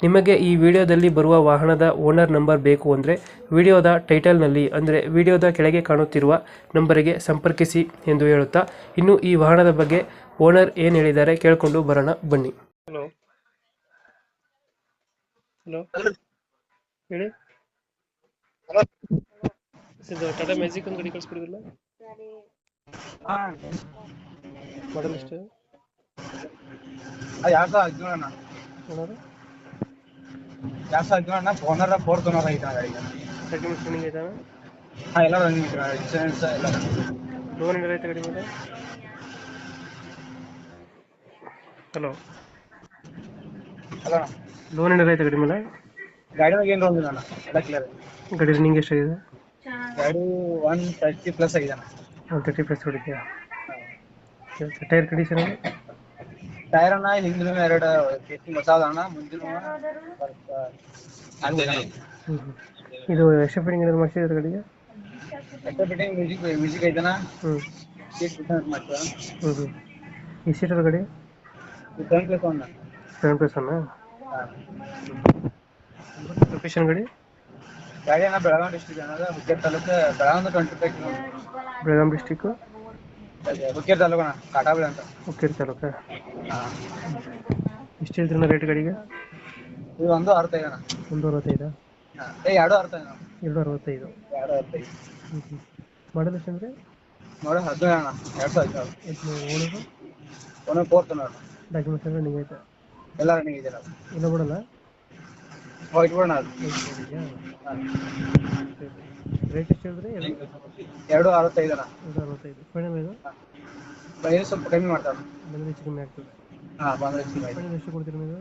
ನಿಮಗೆ ಈ ವಿಡಿಯೋದಲ್ಲಿ ಬರುವ ವಾಹನದ ಓನರ್ ನಂಬರ್ ಬೇಕು ಅಂದರೆ ವಿಡಿಯೋದ ಟೈಟಲ್ನಲ್ಲಿ ಅಂದರೆ ವಿಡಿಯೋದ ಕೆಳಗೆ ಕಾಣುತ್ತಿರುವ ನಂಬರಿಗೆ ಸಂಪರ್ಕಿಸಿ ಎಂದು ಹೇಳುತ್ತಾ ಇನ್ನು ಈ ವಾಹನದ ಬಗ್ಗೆ ಓನರ್ ಏನು ಹೇಳಿದ್ದಾರೆ ಕೇಳಿಕೊಂಡು ಬರೋಣ ಬನ್ನಿ. ಹಲೋ. ಹಲೋ. ಹೇಳಿ. ಇದು ಟಾಟಾ ಮ್ಯಾಜಿಕ್ ಒಂದು ಗಾಡಿ ಕಳಿಸ್ಬಿಡಿದಿಲ್ಲ ಮಾಡಲ್ ಎಷ್ಟು? ಯಾಕ ಓನರ್ ಯಾಕ ಹದಿನೇಳಣ್ಣ ಓನರ್ ಫೋರ್ತ್ ಓನರ್ ಐತೆ ಗಾಡಿಗೆ ಡಾಕ್ಯುಮೆಂಟ್ಸ್ ರನ್ನಿಂಗ್ ಐತೆ ಹಾ ಎಲ್ಲ ರನ್ನಿಂಗ್ ಇನ್ಸೂರೆನ್ಸ್ ಎಲ್ಲ. ಲೋನ್ ಏನಾರ ಐತೆ ಗಾಡಿ ಮೇಲೆ ಹಲೋ ಅಲ್ಲ ಲೋನ್ ಏನಾರ ಐತೆ ಗಾಡಿ ಮೇಲೆ ಗಾಡಿ ಮ್ಯಾಗ ಏನು ಇಲ್ಲ ಅಣ್ಣ. ಎಲ್ಲ ಕ್ಲಿಯರ್ ಗಾಡಿ ರನ್ನಿಂಗ್ ಎಷ್ಟಾಗಿದೆ? ಗಾಡಿ ಒನ್ ತರ್ಟಿ ಪ್ಲಸ್ ಆಗಿದೆ ಅಣ್ಣ. ಒಂದು ತರ್ಟಿ ಪ್ಲಸ್ ಹೊಡಿತೀಯ? ಟೈರ್ ಕಂಡೀಷನ್ ಟೈರ್ ಅಣ್ಣ ಹಿಂದಿನ ಎರಡು ಕೆಸಿ ಮಸಾಲ ಅಣ್ಣ ಮುಂದಿನ ಇದು ಎಷ್ಟ ಫಿಟ್ಟಿಂಗ್ ಏನಾದ್ರು ಮಾಡಿಸಿದ್ರೆ ಗಾಡಿಗೆ ಎಷ್ಟು ಫಿಟಿಂಗ್ ಮ್ಯೂಸಿಕ್ ಮ್ಯೂಸಿಕ್ ಐತನ ಹ್ಞೂ ಸೀಟ್ ಬಿಟ್ಟು ಮಾಡ್ತೀವ ಹ್ಞೂ ಹ್ಞೂ ಈ ಸೀಟರ್ ಗಾಡಿ time plus one seven plus ಅನ್ನ ಲೊಕೇಶನ್ ಗಾಡಿ? ಗಾಡಿ ಅಣ್ಣ ಬೆಳಗಾವಿ ಡಿಸ್ಟ್ರಿಕ್ಟ್ ಅನ್ನೋದು Hukkeri taluk Belagavi twenty five kilometre Belgaum district Hukkeri ಕಾಟಾಬಳಿ ಅಂತ. ಓಕೆ ತಾಲೂಕ ಹಾಂ ಎಷ್ಟು ಹೇಳ್ತೀರಣ್ಣ ರೇಟ್ ಗಾಡಿಗೆ? ಇದು ಒಂದು ಅರವತ್ತೈದು ಅಣ್ಣ. ಒಂದು ಅರವತ್ತೈದು? ಹಾಂ ಏ ಎರಡು ಅರವತ್ತೈದು ಅಣ್ಣ. ಎರಡು ಅರವತ್ತೈದು. ಎರಡು ಅರವತ್ತೈದು. ಹ್ಞೂ ಹ್ಞೂ ಮಾಡಲ್ ಎಷ್ಟು ಅಂದರೆ? ನೋಡಿ ಹದಿನೇಳು ಅಣ್ಣ. ಎರಡು ಸಾವಿರ ಓನರು ಒಂದೊಂದು ಫೋರ್ತ್ ನೋಡಿ ಡಾಕ್ಯುಮೆಂಟ್ಸ್ ಎಲ್ಲ ರನ್ನಿಂಗ್ ಐತೆ. ಎಲ್ಲ ರನ್ನಿಂಗ್ ಇದೆಯಲ್ಲ ಇಲ್ಲ ಬಿಡಲ್ಲ? ಹೋಯ್ತು ಬಿಡೋಣ ಅದು. ರೇಟ್ ಎಷ್ಟು ಹೇಳಿದ್ರೆ? ಎರಡು? ಅರವತ್ತೈದು ಎರಡು ಅರವತ್ತೈದು. ಫೈನಲ್ ಇದು? ಬೈರು ಸ್ವಲ್ಪ ಕಮ್ಮಿ ಮಾಡ್ತಾರೆ. ಬಂದರೆ ಹೆಚ್ಚು ಕಮ್ಮಿ ಆಗ್ತದೆ. ಹಾಂ ಬಂದ್ರೆ ಫೈನಲ್ ಎಷ್ಟು ಕೊಡ್ತೀರಿ ನೀವು?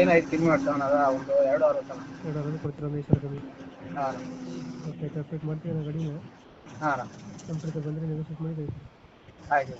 ಏನಾಯ್ತು ಕಮ್ಮಿ ಮಾಡ್ತಾವಣ್ಣ ಅದ ಒಂದು ಎರಡು ಎರಡು ಅರವತ್ತು ಕೊಡ್ತೀರಾ? ಒಂದು ಎಷ್ಟು ಕಮ್ಮಿ. ಹಾಂ. ಓಕೆ ಕಂಪ್ಲೀಟ್ ಮಾಡ್ತೀವಿ ನಾವು ಗಾಡಿನ. ಹಾಂ. ಬಂದರೆ ನೆಗೋಸಿಯೇಟ್ ಮಾಡಿ ಆಯ್ತು.